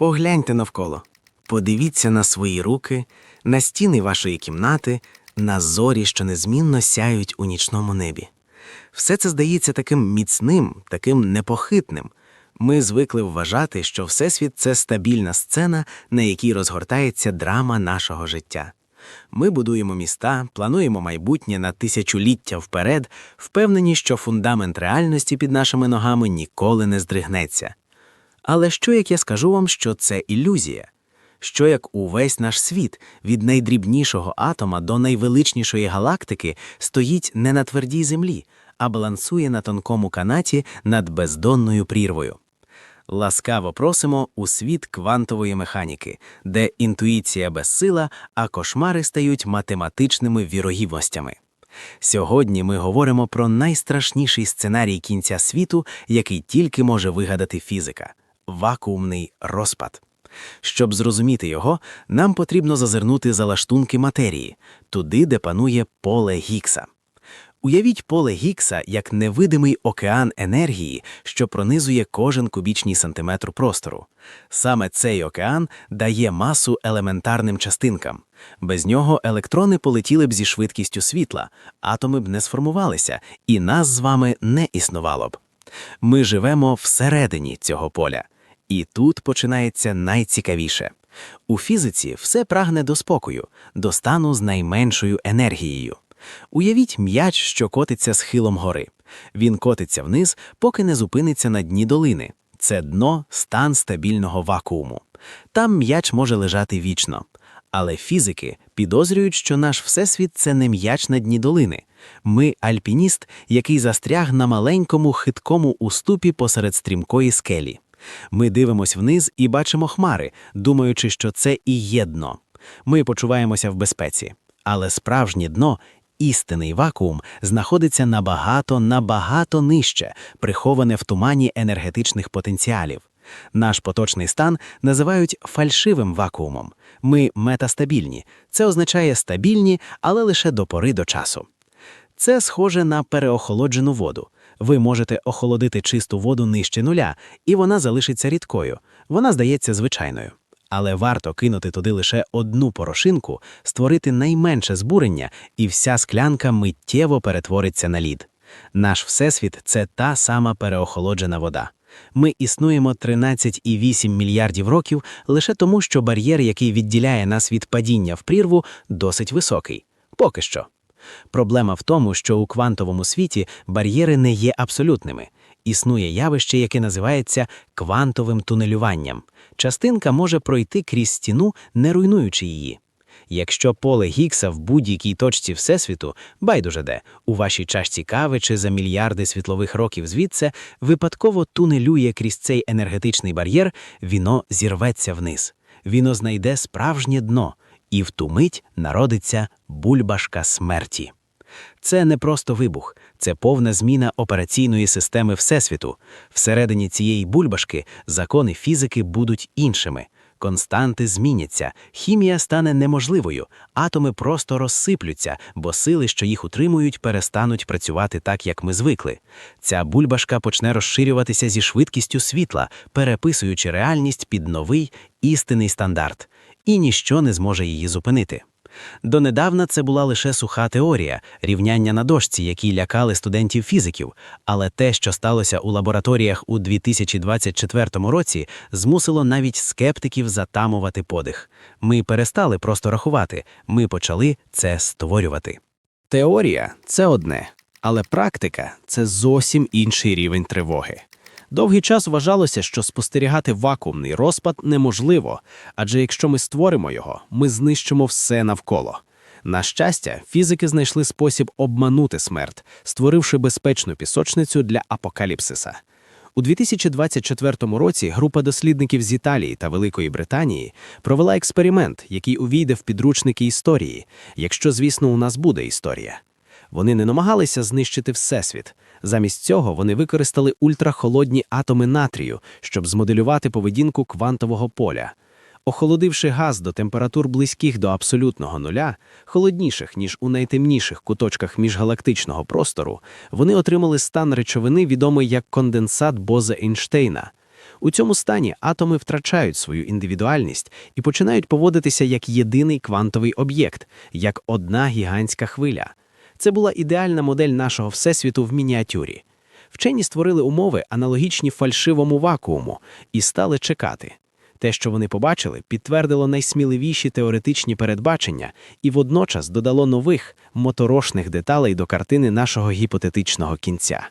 Погляньте навколо. Подивіться на свої руки, на стіни вашої кімнати, на зорі, що незмінно сяють у нічному небі. Все це здається таким міцним, таким непохитним. Ми звикли вважати, що Всесвіт це стабільна сцена, на якій розгортається драма нашого життя. Ми будуємо міста, плануємо майбутнє на тисячоліття вперед, впевнені, що фундамент реальності під нашими ногами ніколи не здригнеться. Але що як я скажу вам, що це ілюзія? Що як увесь наш світ від найдрібнішого атома до найвеличнішої галактики стоїть не на твердій землі, а балансує на тонкому канаті над бездонною прірвою? Ласкаво просимо у світ квантової механіки, де інтуїція безсила, а кошмари стають математичними вірогідностями. Сьогодні ми говоримо про найстрашніший сценарій кінця світу, який тільки може вигадати фізика вакуумний розпад. Щоб зрозуміти його, нам потрібно зазирнути за лаштунки матерії, туди, де панує поле Гікса. Уявіть поле Гікса як невидимий океан енергії, що пронизує кожен кубічний сантиметр простору. Саме цей океан дає масу елементарним частинкам. Без нього електрони полетіли б зі швидкістю світла, атоми б не сформувалися, і нас з вами не існувало б. Ми живемо всередині цього поля. І тут починається найцікавіше. У фізиці все прагне до спокою, до стану з найменшою енергією. Уявіть м'яч, що котиться схилом гори. Він котиться вниз, поки не зупиниться на дні долини. Це дно стан стабільного вакууму. Там м'яч може лежати вічно. Але фізики підозрюють, що наш всесвіт це не м'яч на дні долини. Ми альпініст, який застряг на маленькому хиткому уступі посеред стрімкої скелі. Ми дивимось вниз і бачимо хмари, думаючи, що це і є дно. Ми почуваємося в безпеці. Але справжнє дно, істинний вакуум, знаходиться набагато, набагато нижче, приховане в тумані енергетичних потенціалів. Наш поточний стан називають фальшивим вакуумом. Ми метастабільні. Це означає стабільні, але лише до пори до часу. Це схоже на переохолоджену воду. Ви можете охолодити чисту воду нижче нуля, і вона залишиться рідкою. Вона здається звичайною. Але варто кинути туди лише одну порошинку, створити найменше збурення, і вся склянка миттєво перетвориться на лід. Наш всесвіт це та сама переохолоджена вода. Ми існуємо 13,8 мільярдів років лише тому, що бар'єр, який відділяє нас від падіння в прірву, досить високий. Поки що. Проблема в тому, що у квантовому світі бар'єри не є абсолютними. Існує явище, яке називається квантовим тунелюванням. Частинка може пройти крізь стіну, не руйнуючи її. Якщо поле Гікса в будь-якій точці Всесвіту, байдуже де, у вашій чашці кави чи за мільярди світлових років звідси, випадково тунелює крізь цей енергетичний бар'єр, віно зірветься вниз. Віно знайде справжнє дно, і в ту мить народиться бульбашка смерті. Це не просто вибух, це повна зміна операційної системи Всесвіту. Всередині цієї бульбашки закони фізики будуть іншими. Константи зміняться, хімія стане неможливою, атоми просто розсиплються, бо сили, що їх утримують, перестануть працювати так, як ми звикли. Ця бульбашка почне розширюватися зі швидкістю світла, переписуючи реальність під новий істинний стандарт, і ніщо не зможе її зупинити. Донедавна це була лише суха теорія, рівняння на дошці, які лякали студентів фізиків, але те, що сталося у лабораторіях у 2024 році, змусило навіть скептиків затамувати подих. Ми перестали просто рахувати, ми почали це створювати. Теорія це одне, але практика це зовсім інший рівень тривоги. Довгий час вважалося, що спостерігати вакуумний розпад неможливо, адже якщо ми створимо його, ми знищимо все навколо. На щастя, фізики знайшли спосіб обманути смерть, створивши безпечну пісочницю для апокаліпсиса. У 2024 році група дослідників з Італії та Великої Британії провела експеримент, який увійде в підручники історії, якщо, звісно, у нас буде історія. Вони не намагалися знищити всесвіт. Замість цього вони використали ультрахолодні атоми натрію, щоб змоделювати поведінку квантового поля. Охолодивши газ до температур близьких до абсолютного нуля, холодніших, ніж у найтемніших куточках міжгалактичного простору, вони отримали стан речовини, відомий як конденсат Боза Ейнштейна. У цьому стані атоми втрачають свою індивідуальність і починають поводитися як єдиний квантовий об'єкт, як одна гігантська хвиля. Це була ідеальна модель нашого всесвіту в мініатюрі. Вчені створили умови, аналогічні фальшивому вакууму, і стали чекати. Те, що вони побачили, підтвердило найсміливіші теоретичні передбачення і водночас додало нових моторошних деталей до картини нашого гіпотетичного кінця.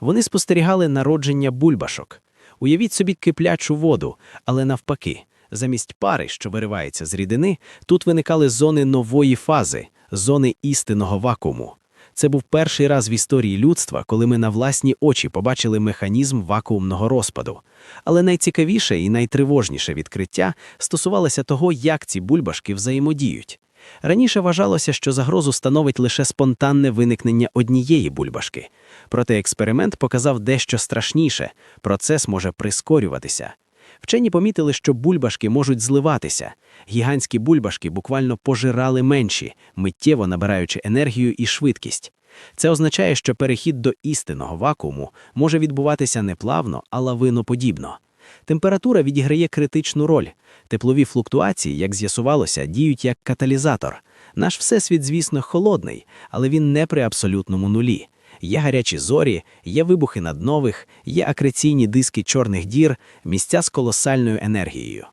Вони спостерігали народження бульбашок. Уявіть собі киплячу воду, але навпаки, замість пари, що виривається з рідини, тут виникали зони нової фази, зони істинного вакууму. Це був перший раз в історії людства, коли ми на власні очі побачили механізм вакуумного розпаду. Але найцікавіше і найтривожніше відкриття стосувалося того, як ці бульбашки взаємодіють. Раніше вважалося, що загрозу становить лише спонтанне виникнення однієї бульбашки. Проте експеримент показав дещо страшніше процес може прискорюватися. Вчені помітили, що бульбашки можуть зливатися. Гігантські бульбашки буквально пожирали менші, миттєво набираючи енергію і швидкість. Це означає, що перехід до істинного вакууму може відбуватися не плавно, а лавиноподібно. Температура відіграє критичну роль. Теплові флуктуації, як з'ясувалося, діють як каталізатор. Наш всесвіт, звісно, холодний, але він не при абсолютному нулі. Є гарячі зорі, є вибухи наднових, є акреційні диски чорних дір, місця з колосальною енергією.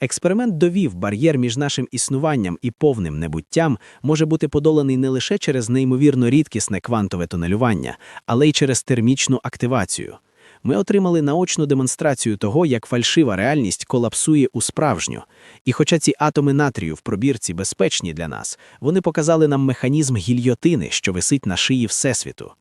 Експеримент довів, бар'єр між нашим існуванням і повним небуттям може бути подоланий не лише через неймовірно рідкісне квантове тунелювання, але й через термічну активацію. Ми отримали наочну демонстрацію того, як фальшива реальність колапсує у справжню. І хоча ці атоми натрію в пробірці безпечні для нас, вони показали нам механізм гільйотини, що висить на шиї Всесвіту.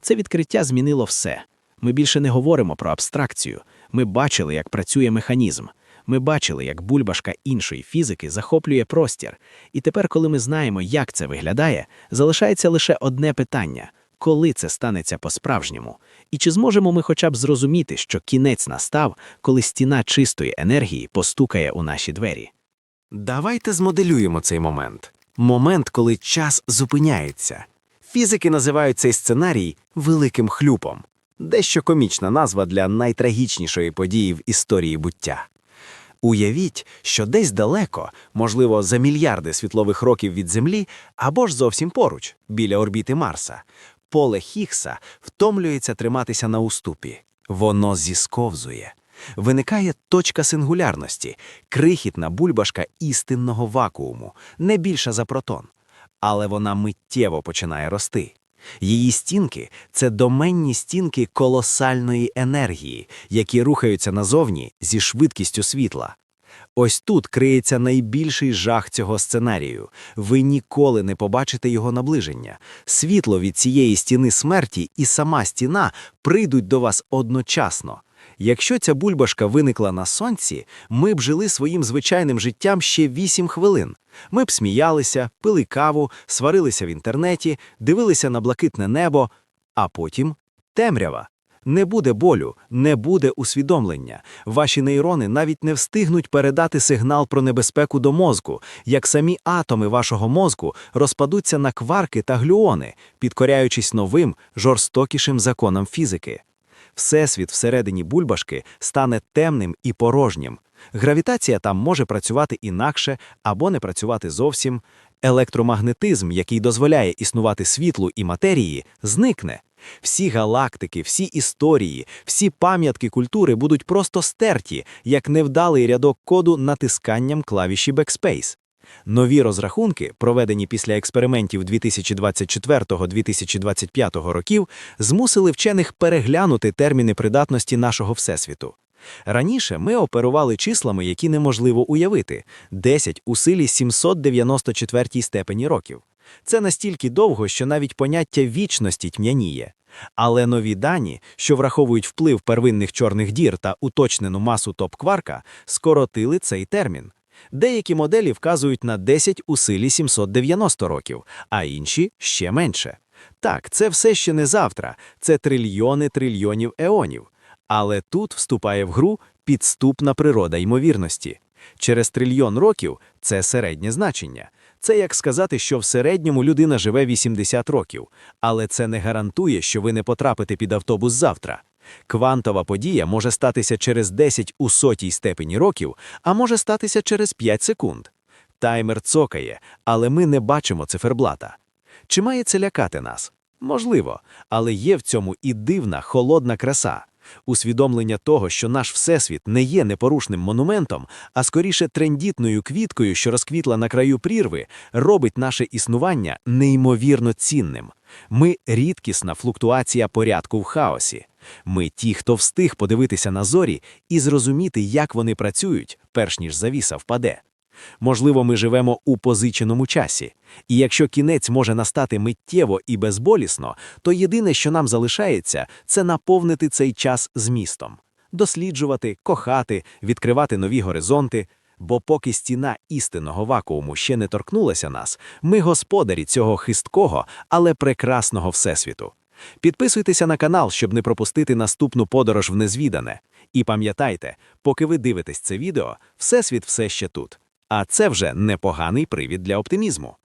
Це відкриття змінило все. Ми більше не говоримо про абстракцію. Ми бачили, як працює механізм. Ми бачили, як бульбашка іншої фізики захоплює простір. І тепер, коли ми знаємо, як це виглядає, залишається лише одне питання коли це станеться по-справжньому? І чи зможемо ми хоча б зрозуміти, що кінець настав, коли стіна чистої енергії постукає у наші двері? Давайте змоделюємо цей момент момент, коли час зупиняється. Фізики називають цей сценарій великим хлюпом, дещо комічна назва для найтрагічнішої події в історії буття. Уявіть, що десь далеко, можливо, за мільярди світлових років від Землі або ж зовсім поруч, біля орбіти Марса, поле Хіггса втомлюється триматися на уступі. Воно зісковзує. Виникає точка сингулярності, крихітна бульбашка істинного вакууму, не більша за протон. Але вона миттєво починає рости. Її стінки це доменні стінки колосальної енергії, які рухаються назовні зі швидкістю світла. Ось тут криється найбільший жах цього сценарію. Ви ніколи не побачите його наближення. Світло від цієї стіни смерті і сама стіна прийдуть до вас одночасно. Якщо ця бульбашка виникла на сонці, ми б жили своїм звичайним життям ще вісім хвилин. Ми б сміялися, пили каву, сварилися в інтернеті, дивилися на блакитне небо, а потім темрява. Не буде болю, не буде усвідомлення. Ваші нейрони навіть не встигнуть передати сигнал про небезпеку до мозку, як самі атоми вашого мозку розпадуться на кварки та глюони, підкоряючись новим, жорстокішим законам фізики. Всесвіт всередині бульбашки стане темним і порожнім. Гравітація там може працювати інакше або не працювати зовсім. Електромагнетизм, який дозволяє існувати світлу і матерії, зникне. Всі галактики, всі історії, всі пам'ятки культури будуть просто стерті, як невдалий рядок коду натисканням клавіші Backspace. Нові розрахунки, проведені після експериментів 2024-2025 років, змусили вчених переглянути терміни придатності нашого всесвіту. Раніше ми оперували числами, які неможливо уявити 10 у силі 794 степені років. Це настільки довго, що навіть поняття вічності тьмяніє. Але нові дані, що враховують вплив первинних чорних дір та уточнену масу топ-кварка, скоротили цей термін. Деякі моделі вказують на 10 у силі 790 років, а інші ще менше. Так, це все ще не завтра, це трильйони трильйонів еонів. Але тут вступає в гру підступна природа ймовірності. Через трильйон років це середнє значення. Це як сказати, що в середньому людина живе 80 років, але це не гарантує, що ви не потрапите під автобус завтра. Квантова подія може статися через 10 у сотій степені років, а може статися через 5 секунд. Таймер цокає, але ми не бачимо циферблата. Чи має це лякати нас? Можливо, але є в цьому і дивна, холодна краса. Усвідомлення того, що наш всесвіт не є непорушним монументом, а скоріше трендітною квіткою, що розквітла на краю прірви, робить наше існування неймовірно цінним. Ми рідкісна флуктуація порядку в хаосі. Ми ті, хто встиг подивитися на зорі і зрозуміти, як вони працюють, перш ніж завіса впаде. Можливо, ми живемо у позиченому часі, і якщо кінець може настати миттєво і безболісно, то єдине, що нам залишається, це наповнити цей час змістом, досліджувати, кохати, відкривати нові горизонти. Бо поки стіна істинного вакууму ще не торкнулася нас, ми господарі цього хисткого, але прекрасного всесвіту. Підписуйтеся на канал, щоб не пропустити наступну подорож в незвідане. І пам'ятайте, поки ви дивитесь це відео, всесвіт все ще тут. А це вже непоганий привід для оптимізму.